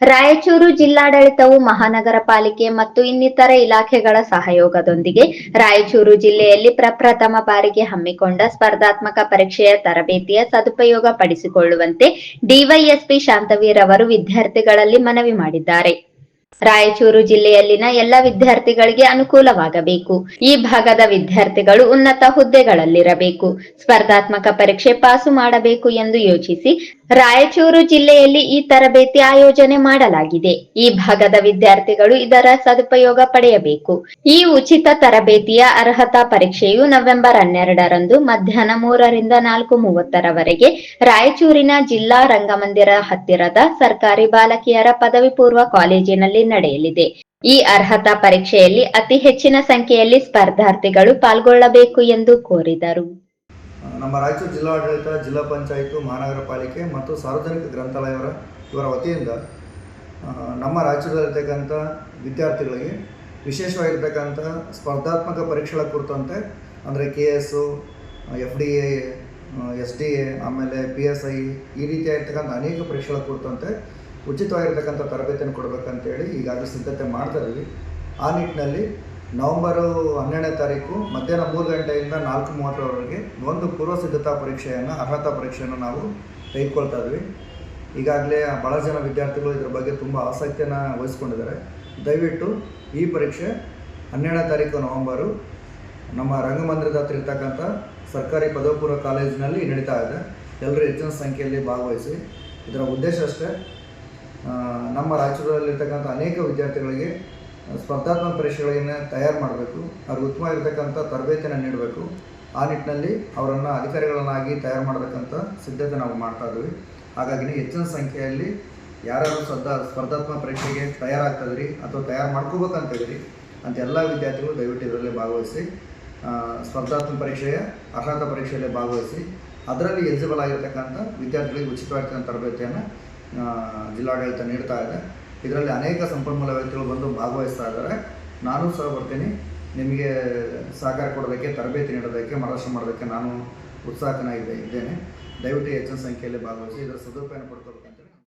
ರಾಯಚೂರು ಜಿಲ್ಲಾಡಳಿತವು ಮಹಾನಗರ ಪಾಲಿಕೆ ಮತ್ತು ಇನ್ನಿತರ ಇಲಾಖೆಗಳ ಸಹಯೋಗದೊಂದಿಗೆ ರಾಯಚೂರು ಜಿಲ್ಲೆಯಲ್ಲಿ ಪ್ರಪ್ರಥಮ ಬಾರಿಗೆ ಹಮ್ಮಿಕೊಂಡ ಸ್ಪರ್ಧಾತ್ಮಕ ಪರೀಕ್ಷೆಯ ತರಬೇತಿಯ ಸದುಪಯೋಗ ಪಡಿಸಿಕೊಳ್ಳುವಂತೆ ಡಿವೈಎಸ್ಪಿ ಶಾಂತವೀರ್ ಅವರು ವಿದ್ಯಾರ್ಥಿಗಳಲ್ಲಿ ಮನವಿ ಮಾಡಿದ್ದಾರೆ. ರಾಯಚೂರು ಜಿಲ್ಲೆಯಲ್ಲಿನ ಎಲ್ಲ ವಿದ್ಯಾರ್ಥಿಗಳಿಗೆ ಅನುಕೂಲವಾಗಬೇಕು. ಈ ಭಾಗದ ವಿದ್ಯಾರ್ಥಿಗಳು ಉನ್ನತ ಹುದ್ದೆಗಳಲ್ಲಿರಬೇಕು. ಸ್ಪರ್ಧಾತ್ಮಕ ಪರೀಕ್ಷೆ ಪಾಸು ಮಾಡಬೇಕು ಎಂದು ಯೋಚಿಸಿ ರಾಯಚೂರು ಜಿಲ್ಲೆಯಲ್ಲಿ ಈ ತರಬೇತಿ ಆಯೋಜನೆ ಮಾಡಲಾಗಿದೆ. ಈ ಭಾಗದ ವಿದ್ಯಾರ್ಥಿಗಳು ಇದರ ಸದುಪಯೋಗ ಪಡೆಯಬೇಕು. ಈ ಉಚಿತ ತರಬೇತಿಯ ಅರ್ಹತಾ ಪರೀಕ್ಷೆಯು ನವೆಂಬರ್ ಹನ್ನೆರಡರಂದು ಮಧ್ಯಾಹ್ನ ಮೂರರಿಂದ ನಾಲ್ಕು ಮೂವತ್ತರವರೆಗೆ ರಾಯಚೂರಿನ ಜಿಲ್ಲಾ ರಂಗಮಂದಿರ ಹತ್ತಿರದ ಸರ್ಕಾರಿ ಬಾಲಕಿಯರ ಪದವಿ ಪೂರ್ವ ಕಾಲೇಜಿನಲ್ಲಿ ನಡೆಯಲಿದೆ. ಈ ಅರ್ಹತಾ ಪರೀಕ್ಷೆಯಲ್ಲಿ ಅತಿ ಹೆಚ್ಚಿನ ಸಂಖ್ಯೆಯಲ್ಲಿ ಸ್ಪರ್ಧಾರ್ಥಿಗಳು ಪಾಲ್ಗೊಳ್ಳಬೇಕು ಎಂದು ಕೋರಿದರು. ನಮ್ಮ ರಾಯಚೂರು ಜಿಲ್ಲಾಡಳಿತ, ಜಿಲ್ಲಾ ಪಂಚಾಯಿತು, ಮಹಾನಗರ ಪಾಲಿಕೆ ಮತ್ತು ಸಾರ್ವಜನಿಕ ಗ್ರಂಥಾಲಯವರ ಇವರ ವತಿಯಿಂದ ನಮ್ಮ ರಾಜ್ಯದಲ್ಲಿರ್ತಕ್ಕಂಥ ವಿದ್ಯಾರ್ಥಿಗಳಿಗೆ ವಿಶೇಷವಾಗಿರ್ತಕ್ಕಂಥ ಸ್ಪರ್ಧಾತ್ಮಕ ಪರೀಕ್ಷೆಗಳ ಕುರಿತಂತೆ, ಅಂದರೆ K S F D A, S D A, ಆಮೇಲೆ ಪಿ ಎಸ್ ಐ, ಈ ರೀತಿಯಾಗಿರ್ತಕ್ಕಂಥ ಅನೇಕ ಪರೀಕ್ಷೆಗಳ ಕುರಿತಂತೆ ಉಚಿತವಾಗಿರ್ತಕ್ಕಂಥ ತರಬೇತಿಯನ್ನು ಕೊಡಬೇಕಂತೇಳಿ ಈಗಾಗಲೇ ಸಿದ್ಧತೆ ಮಾಡ್ತಾ ಇದ್ದೀವಿ ಆ ನಿಟ್ಟಿನಲ್ಲಿ ನವೆಂಬರು ಹನ್ನೆರಡನೇ ತಾರೀಕು ಮಧ್ಯಾಹ್ನ ಮೂರು ಗಂಟೆಯಿಂದ ನಾಲ್ಕು ಮೂವತ್ತರವರೆಗೆ ಒಂದು ಪೂರ್ವ ಸಿದ್ಧತಾ ಪರೀಕ್ಷೆಯನ್ನು, ಅರ್ಹತಾ ಪರೀಕ್ಷೆಯನ್ನು ನಾವು ತೆಗೆದುಕೊಳ್ತಾ ಇದ್ವಿ. ಈಗಾಗಲೇ ಭಾಳ ಜನ ವಿದ್ಯಾರ್ಥಿಗಳು ಇದರ ಬಗ್ಗೆ ತುಂಬ ಆಸಕ್ತಿಯನ್ನು ವಹಿಸ್ಕೊಂಡಿದ್ದಾರೆ. ದಯವಿಟ್ಟು ಈ ಪರೀಕ್ಷೆ ಹನ್ನೆರಡನೇ ತಾರೀಕು ನವೆಂಬರು ನಮ್ಮ ರಂಗಮಂದಿರದ ಹತ್ರ ಇರ್ತಕ್ಕಂಥ ಸರ್ಕಾರಿ ಪದವಿ ಪೂರ್ವ ಕಾಲೇಜಿನಲ್ಲಿ ನಡೀತಾ ಇದೆ. ಎಲ್ಲರೂ ಹೆಚ್ಚಿನ ಸಂಖ್ಯೆಯಲ್ಲಿ ಭಾಗವಹಿಸಿ. ಇದರ ಉದ್ದೇಶ ಅಷ್ಟೇ ನಮ್ಮ ರಾಜ್ಯದಲ್ಲಿರ್ತಕ್ಕಂಥ ಅನೇಕ ವಿದ್ಯಾರ್ಥಿಗಳಿಗೆ ಸ್ಪರ್ಧಾತ್ಮಕ ಪರೀಕ್ಷೆಗಳನ್ನು ತಯಾರು ಮಾಡಬೇಕು. ಅವ್ರಿಗೆ ಉತ್ತಮವಾಗಿರ್ತಕ್ಕಂಥ ತರಬೇತಿಯನ್ನು ನೀಡಬೇಕು. ಆ ನಿಟ್ಟಿನಲ್ಲಿ ಅವರನ್ನು ಅಧಿಕಾರಿಗಳನ್ನಾಗಿ ತಯಾರು ಮಾಡತಕ್ಕಂಥ ಸಿದ್ಧತೆ ನಾವು ಮಾಡ್ತಾ ಇದ್ವಿ. ಹಾಗಾಗಿ ಹೆಚ್ಚಿನ ಸಂಖ್ಯೆಯಲ್ಲಿ ಯಾರು ಸ್ಪರ್ಧಾ, ಸ್ಪರ್ಧಾತ್ಮಕ ಪರೀಕ್ಷೆಗೆ ತಯಾರಾಗ್ತದ್ರಿ ಅಥವಾ ತಯಾರು ಮಾಡ್ಕೋಬೇಕಂತ ಇದ್ರಿ ಅಂತ ಎಲ್ಲ ವಿದ್ಯಾರ್ಥಿಗಳು ದಯವಿಟ್ಟು ಇದರಲ್ಲಿ ಭಾಗವಹಿಸಿ ಸ್ಪರ್ಧಾತ್ಮಕ ಪರೀಕ್ಷೆಯ ಅರ್ಹತಾ ಪರೀಕ್ಷೆಯಲ್ಲಿ ಭಾಗವಹಿಸಿ, ಅದರಲ್ಲಿ ಎಲಿಜಿಬಲ್ ಆಗಿರ್ತಕ್ಕಂಥ ವಿದ್ಯಾರ್ಥಿಗಳಿಗೆ ಉಚಿತವಾಗಿರ್ತಕ್ಕಂಥ ತರಬೇತಿಯನ್ನು ಜಿಲ್ಲಾಡಳಿತ ನೀಡ್ತಾ ಇದೆ. ಇದರಲ್ಲಿ ಅನೇಕ ಸಂಪನ್ಮೂಲ ವ್ಯಕ್ತಿಗಳು ಬಂದು ಭಾಗವಹಿಸ್ತಾ ಇದ್ದಾರೆ. ನಾನು ಸಹ ಬರ್ತೀನಿ. ನಿಮಗೆ ಸಹಕಾರ ಕೊಡೋದಕ್ಕೆ, ತರಬೇತಿ ನೀಡೋದಕ್ಕೆ, ಮಾರ್ಗದರ್ಶನ ಮಾಡೋದಕ್ಕೆ ನಾನು ಉತ್ಸಾಹಕನಾಗಿದೆ ಇದ್ದೇನೆ. ದಯವಿಟ್ಟು ಹೆಚ್ಚಿನ ಸಂಖ್ಯೆಯಲ್ಲಿ ಭಾಗವಹಿಸಿ. ಇದರ ಸದುಪಯೋಗ ಪಡ್ಕೋಬೇಕಂತ